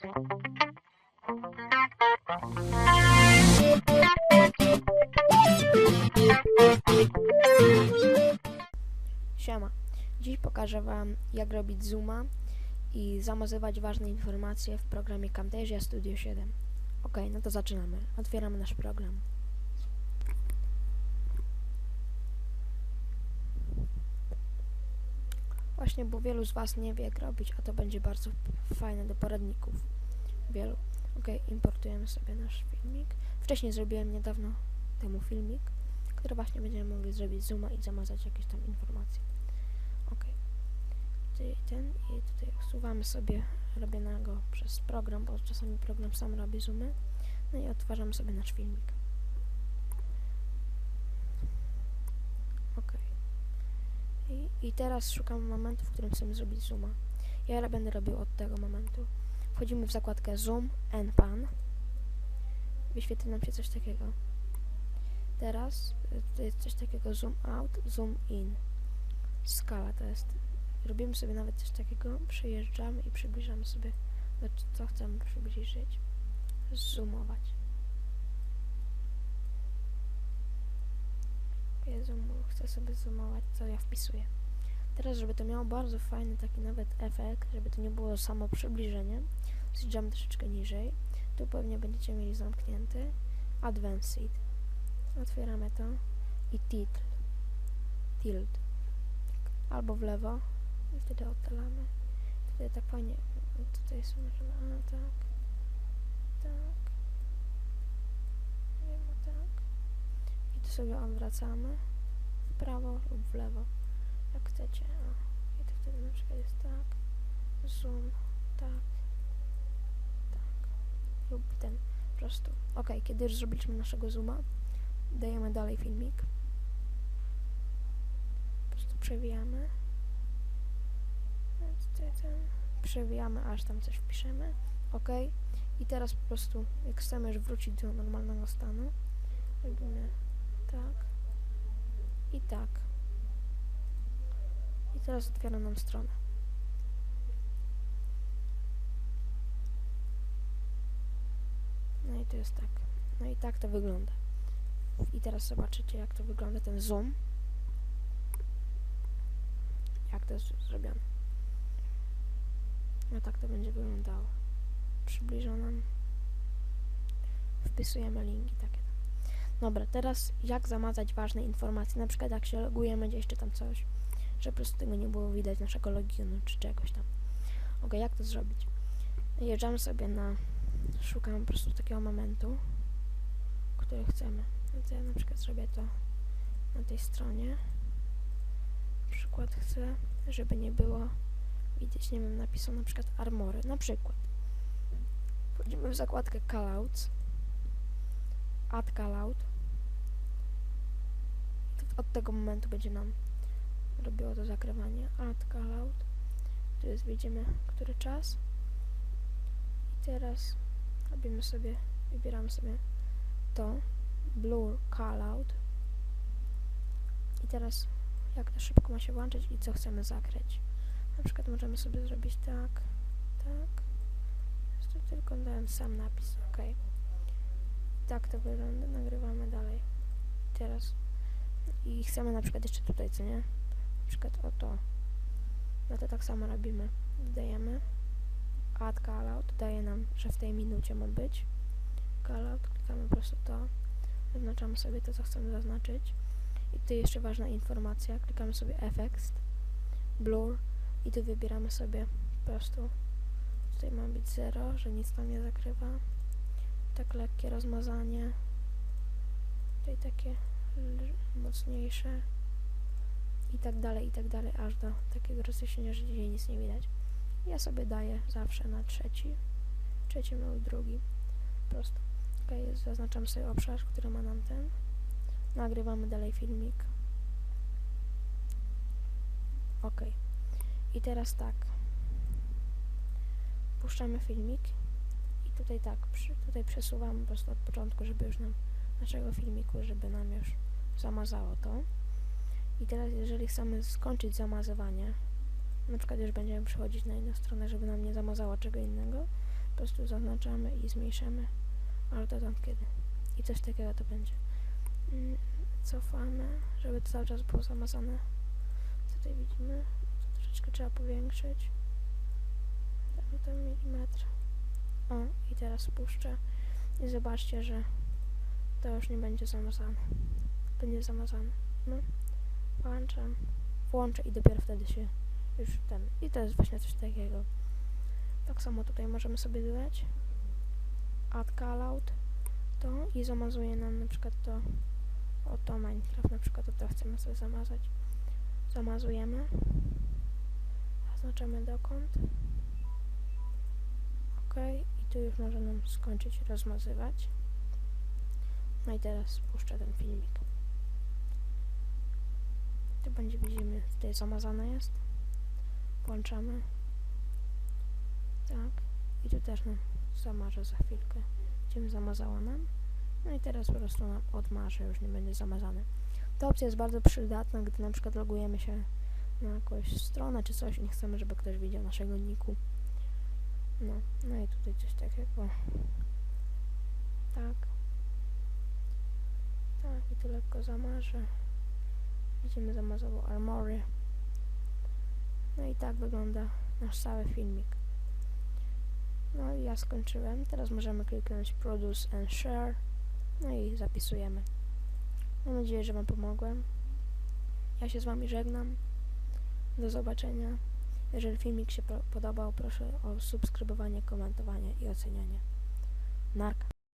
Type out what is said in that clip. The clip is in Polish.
Siema. Dziś pokażę Wam, jak robić zooma i zamazywać ważne informacje w programie Camtasia Studio 7. Ok, no to zaczynamy. Otwieramy nasz program. Właśnie, bo wielu z Was nie wie, jak robić, a to będzie bardzo fajne do poradników. Wielu. Ok, importujemy sobie nasz filmik. Wcześniej zrobiłem niedawno temu filmik, który właśnie będziemy mogli zrobić zooma i zamazać jakieś tam informacje. Ok. Tutaj ten i tutaj usuwamy sobie robionego przez program, bo czasami program sam robi zoomy. No i odtwarzamy sobie nasz filmik. Ok. I, teraz szukam momentu, w którym chcemy zrobić zooma. Ja będę robił od tego momentu. Wchodzimy w zakładkę Zoom and Pan. Wyświetli nam się coś takiego. Teraz y, to jest coś takiego zoom out, zoom in. Skala to jest. Robimy sobie nawet coś takiego, przyjeżdżamy i przybliżamy sobie, znaczy co chcemy przybliżyć. Zoomować. Chcę sobie zoomować, co ja wpisuję. Teraz, żeby to miało bardzo fajny taki nawet efekt, żeby to nie było samo przybliżenie, zjeżdżamy troszeczkę niżej. Tu pewnie będziecie mieli zamknięty. Advanced. Otwieramy to i tilt. Tilt. Albo w lewo i wtedy oddalamy. Wtedy tak fajnie. Tutaj sobie możemy. A tak. Tak. Wiemy tak. I tu sobie odwracamy w prawo lub w lewo. Jak chcecie. I to wtedy na przykład jest tak. Zoom. Tak. Tak. Lub ten. Po prostu. Ok, kiedy już zrobiliśmy naszego zooma, dajemy dalej filmik. Po prostu przewijamy. Przewijamy, aż tam coś wpiszemy. Ok. I teraz po prostu, jak chcemy już wrócić do normalnego stanu, robimy tak i tak. I teraz otwiera nam stronę. No i to jest tak. No i tak to wygląda. I teraz zobaczycie, jak to wygląda ten zoom. Jak to jest zrobione. No tak to będzie wyglądało. Przybliżą nam. Wpisujemy linki takie. Dobra, teraz jak zamazać ważne informacje, na przykład jak się logujemy gdzieś czy tam coś, że po prostu tego nie było widać, naszego loginu czy czegoś tam. Ok, jak to zrobić? Jeżdżamy sobie na... Szukamy po prostu takiego momentu, który chcemy. No to ja na przykład zrobię to na tej stronie. Na przykład chcę, żeby nie było widzieć, nie wiem, napisu na przykład armory. Na przykład. Wchodzimy w zakładkę callouts. Add callout. Od tego momentu będzie nam robiło to zakrywanie. Add callout. Tu jest, widzimy, który czas. I teraz robimy sobie, wybieramy sobie to. Blur callout. I teraz jak to szybko ma się włączyć i co chcemy zakryć. Na przykład możemy sobie zrobić tak, tak. Tu tylko dałem sam napis, ok. Tak to wygląda, nagrywamy dalej. Teraz i chcemy na przykład jeszcze tutaj, co nie? Na przykład o to. No to tak samo robimy. Dodajemy add callout, daje nam, że w tej minucie ma być. Callout, klikamy po prostu to, zaznaczamy sobie to, co chcemy zaznaczyć. I tu jeszcze ważna informacja, klikamy sobie effects, blur. I tu wybieramy sobie po prostu, tutaj ma być 0, że nic tam nie zakrywa, tak lekkie rozmazanie, tutaj takie mocniejsze i tak dalej, i tak dalej, aż do takiego rozjaśnienia, że dzisiaj nic nie widać. Ja sobie daję zawsze na trzeci, trzeci lub drugi, po prostu. Ok, zaznaczam sobie obszar, który ma nam ten. Nagrywamy dalej filmik. Ok. I teraz tak. Puszczamy filmik i tutaj tak, przy, tutaj przesuwamy po prostu od początku, żeby już nam naszego filmiku, żeby nam już zamazało to. I teraz jeżeli chcemy skończyć zamazywanie, na przykład już będziemy przechodzić na inną stronę, żeby nam nie zamazało czego innego, po prostu zaznaczamy i zmniejszamy, ale to tam kiedy. I coś takiego to będzie. Mm, Cofamy, żeby to cały czas było zamazane. Tutaj widzimy, to troszeczkę trzeba powiększyć. Damy tam milimetr. O, i teraz spuszczę. I zobaczcie, że to już nie będzie zamazane. Będzie zamazane. No. Włączam. Włączę i dopiero wtedy się już ten. I to jest właśnie coś takiego. Tak samo tutaj możemy sobie dodać add callout to i zamazuje nam na przykład to oto Minecraft na przykład to, chcemy sobie zamazać. Zamazujemy. Zaznaczamy dokąd. Ok, i tu już może nam skończyć rozmazywać. No i teraz spuszczę ten filmik. Tu będzie, widzimy, tutaj zamazane jest. Włączamy. Tak. I tu też nam zamarzę za chwilkę. Będziemy zamazała nam. No i teraz po prostu nam odmarzę, już nie będzie zamazane. Ta opcja jest bardzo przydatna, gdy na przykład logujemy się na jakąś stronę czy coś i nie chcemy, żeby ktoś widział naszego niku. No, no i tutaj coś takiego. Tak. Tak, i tu lekko zamarzę. Widzimy zamazową armory. No i tak wygląda nasz cały filmik. No i ja skończyłem. Teraz możemy kliknąć Produce and Share. No i zapisujemy. Mam nadzieję, że Wam pomogłem. Ja się z Wami żegnam. Do zobaczenia. Jeżeli filmik się po- podobał, proszę o subskrybowanie, komentowanie i ocenianie. Narka.